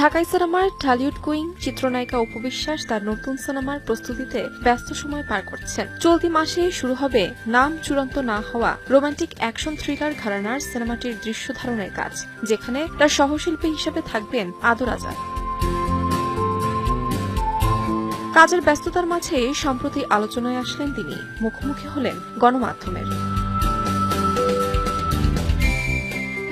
ঢাকাই সিনেমার ঢালিউড কুইন, চিত্রনায়িকা উপবিশ্বাস তার নতুন সিনেমার প্রস্তুতিতে ব্যস্ত সময় পার করছেন। চলতি মাসে শুরু হবে নাম চূড়ান্ত না হওয়া রোমান্টিক অ্যাকশন থ্রিলার ঘরানার সিনেমাটির দৃশ্য ধারণের কাজ, যেখানে তার সহশিল্পী হিসেবে থাকবেন আদর আজাদ। কাজের ব্যস্ততার মাঝে সম্প্রতি আলোচনায় আসলেন তিনি। মুখোমুখি হলেন গণমাধ্যমের।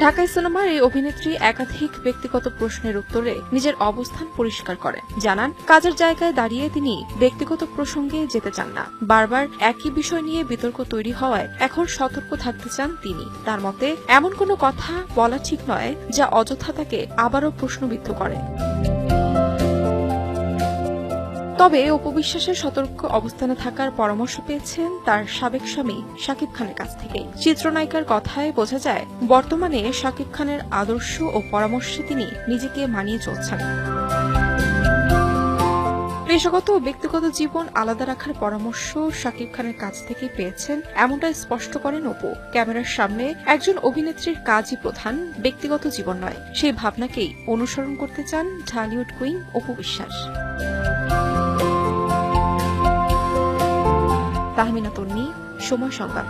ঢাকাই সিনেমার এই অভিনেত্রী একাধিক ব্যক্তিগত প্রশ্নের উত্তরে নিজের অবস্থান পরিষ্কার করেন। জানান, কাজের জায়গায় দাঁড়িয়ে তিনি ব্যক্তিগত প্রসঙ্গে যেতে চান না। বারবার একই বিষয় নিয়ে বিতর্ক তৈরি হওয়ায় এখন সতর্ক থাকতে চান তিনি। তার মতে, এমন কোনো কথা বলা ঠিক নয় যা অযথা তাকে আবারও প্রশ্নবিদ্ধ করে। তবে উপবিশ্বাসের সতর্ক অবস্থানে থাকার পরামর্শ পেয়েছেন তার সাবেক স্বামী শাকিব খানের কাছ থেকে চিত্রনায়িকার কথায় বোঝা যায়, বর্তমানে শাকিব খানের আদর্শ ও পরামর্শে তিনি নিজেকে মানিয়ে চলছেন। পেশাগত ও ব্যক্তিগত জীবন আলাদা রাখার পরামর্শ শাকিব খানের কাছ থেকে পেয়েছেন, এমনটা স্পষ্ট করেন অপু। ক্যামেরার সামনে একজন অভিনেত্রীর কাজই প্রধান, ব্যক্তিগত জীবন নয়। সেই ভাবনাকেই অনুসরণ করতে চান ঢালিউড কুইন অপু বিশ্বাস। তাহমিনা তন্নি সময় সংবাদ।